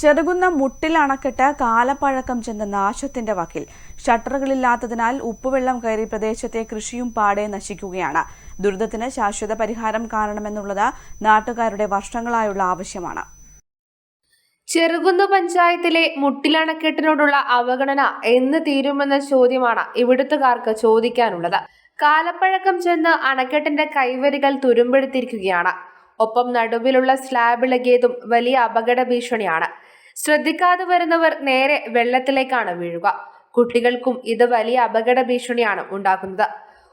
ചെറുകുന്ന മുട്ടിൽ അണക്കെട്ട് കാലപ്പഴക്കം ചെന്ന നാശത്തിന്റെ വക്കിൽ. ഷട്ടറുകളില്ലാത്തതിനാൽ ഉപ്പുവെള്ളം കയറി പ്രദേശത്തെ കൃഷിയും പാടെ നശിക്കുകയാണ്. ദുരിതത്തിന് ശാശ്വത പരിഹാരം കാണണമെന്നുള്ളത് നാട്ടുകാരുടെ വർഷങ്ങളായുള്ള ആവശ്യമാണ്. ചെറുകുന്ന് പഞ്ചായത്തിലെ മുട്ടിലണക്കെട്ടിനോടുള്ള അവഗണന എന്ന് തീരുമെന്ന ചോദ്യമാണ് ഇവിടുത്തുകാർക്ക് ചോദിക്കാനുള്ളത്. കാലപ്പഴക്കം ചെന്ന് അണക്കെട്ടിന്റെ കൈവരികൾ തുരുമ്പെടുത്തിരിക്കുകയാണ്. ഒപ്പം നടുവിലുള്ള സ്ലാബ് ഇളകിയതും വലിയ അപകട ഭീഷണിയാണ്. ശ്രദ്ധിക്കാതെ വരുന്നവർ നേരെ വെള്ളത്തിലേക്കാണ് വീഴുക. കുട്ടികൾക്കും ഇത് വലിയ അപകട ഭീഷണിയാണ് ഉണ്ടാക്കുന്നത്.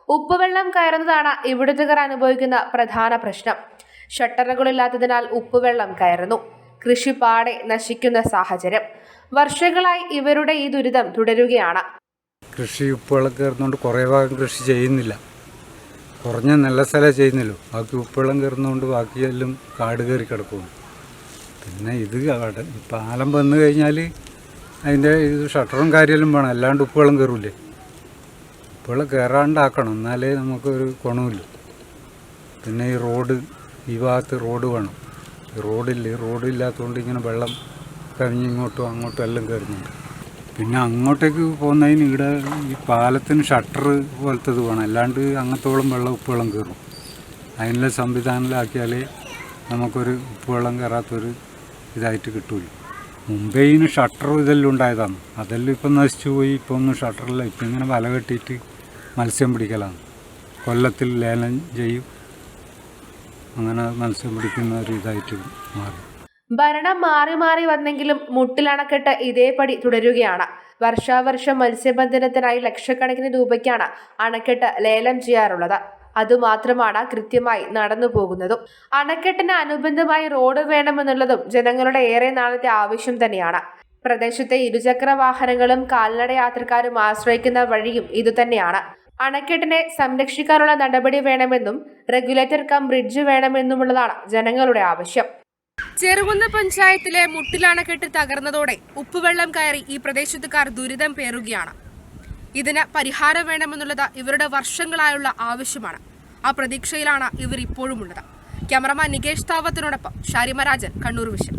ഉപ്പുവെള്ളം കയറുന്നതാണ് ഇവിടുത്തുകാർ അനുഭവിക്കുന്ന പ്രധാന പ്രശ്നം. ഷട്ടറുകളില്ലാത്തതിനാൽ ഉപ്പുവെള്ളം കയറുന്നു. കൃഷി പാടെ നശിക്കുന്ന സാഹചര്യം. വർഷങ്ങളായി ഇവരുടെ ഈ ദുരിതം തുടരുകയാണ്. കൃഷി ഉപ്പുവെള്ളം കയറുന്നതുകൊണ്ട് കുറേ ഭാഗം കൃഷി ചെയ്യുന്നില്ല. കുറഞ്ഞ നല്ല സ്ഥലമേ ചെയ്യുന്നല്ലോ ബാക്കി ഉപ്പുവെള്ളം കയറുന്നതുകൊണ്ട് ബാക്കിയെല്ലാം കാട് കയറി കിടക്കുന്നു. പിന്നെ ഇത് അവിടെ പാലം വന്നു കഴിഞ്ഞാൽ അതിന്റെ ഇത് ഷട്ടറും കാര്യമെല്ലാം വേണം. അല്ലാണ്ട് ഉപ്പുവെള്ളം കയറൂലേ ഉപ്പുവെള്ളം കയറാണ്ടാക്കണം. എന്നാലേ നമുക്കൊരു ഗുണമില്ല പിന്നെ ഈ റോഡ് ഈ ഭാഗത്ത് റോഡ് വേണം. റോഡില്ല? ഈ റോഡില്ലാത്തതുകൊണ്ട് ഇങ്ങനെ വെള്ളം കവിഞ്ഞ് ഇങ്ങോട്ടും അങ്ങോട്ടും എല്ലാം കയറുന്നുണ്ട്. പിന്നെ അങ്ങോട്ടേക്ക് പോകുന്നതിന് ഇവിടെ ഈ പാലത്തിന് ഷട്ടർ പോലത്തത് വേണം. അല്ലാണ്ട് അങ്ങത്തോളം വെള്ളം ഉപ്പുവെള്ളം കയറും. അതിനുള്ള സംവിധാനത്തിലാക്കിയാലേ നമുക്കൊരു ഉപ്പുവെള്ളം കയറാത്തൊരു ഇതായിട്ട് കിട്ടൂല. മുമ്പേ ഷട്ടർ ഇതെല്ലാം ഉണ്ടായതാണ് അതെല്ലാം ഇപ്പം നശിച്ചു പോയി. ഇപ്പം ഒന്നും ഷട്ടറില്ല. ഇപ്പം ഇങ്ങനെ വല കെട്ടിയിട്ട് മത്സ്യം പിടിക്കലാണ്. കൊല്ലത്തിൽ ലേലം ചെയ്യും. അങ്ങനെ മത്സ്യം പിടിക്കുന്ന ഒരു ഇതായിട്ട് മാറി. ഭരണം മാറി മാറി വന്നെങ്കിലും മുട്ടിലണക്കെട്ട് ഇതേപടി തുടരുകയാണ്. വർഷാവർഷം മത്സ്യബന്ധനത്തിനായി ലക്ഷക്കണക്കിന് രൂപയ്ക്കാണ് അണക്കെട്ട് ലേലം ചെയ്യാറുള്ളത്. അതുമാത്രമാണ് കൃത്യമായി നടന്നു പോകുന്നതും. അണക്കെട്ടിന് അനുബന്ധമായി റോഡ് വേണമെന്നുള്ളതും ജനങ്ങളുടെ ഏറെ നാളത്തെ ആവശ്യം തന്നെയാണ്. പ്രദേശത്തെ ഇരുചക്ര വാഹനങ്ങളും കാൽനട യാത്രക്കാരും ആശ്രയിക്കുന്ന വഴിയും ഇതുതന്നെയാണ്. അണക്കെട്ടിനെ സംരക്ഷിക്കാനുള്ള നടപടി വേണമെന്നും റെഗുലേറ്റർ കം ബ്രിഡ്ജ് വേണമെന്നുമുള്ളതാണ് ജനങ്ങളുടെ ആവശ്യം. ചെറുകുന്ന പഞ്ചായത്തിലെ മുട്ടിലണക്കെട്ട് തകർന്നതോടെ ഉപ്പുവെള്ളം കയറി ഈ പ്രദേശത്തുകാർ ദുരിതം പേറുകയാണ്. ഇതിന് പരിഹാരം വേണമെന്നുള്ളത് ഇവരുടെ വർഷങ്ങളായുള്ള ആവശ്യമാണ്. ആ പ്രതീക്ഷയിലാണ് ഇവർ ഇപ്പോഴും ഉള്ളത് ക്യാമറമാൻ നികേഷ് താവത്തിനോടൊപ്പം ഷാരിമരാജൻ കണ്ണൂർ വിഷൻ.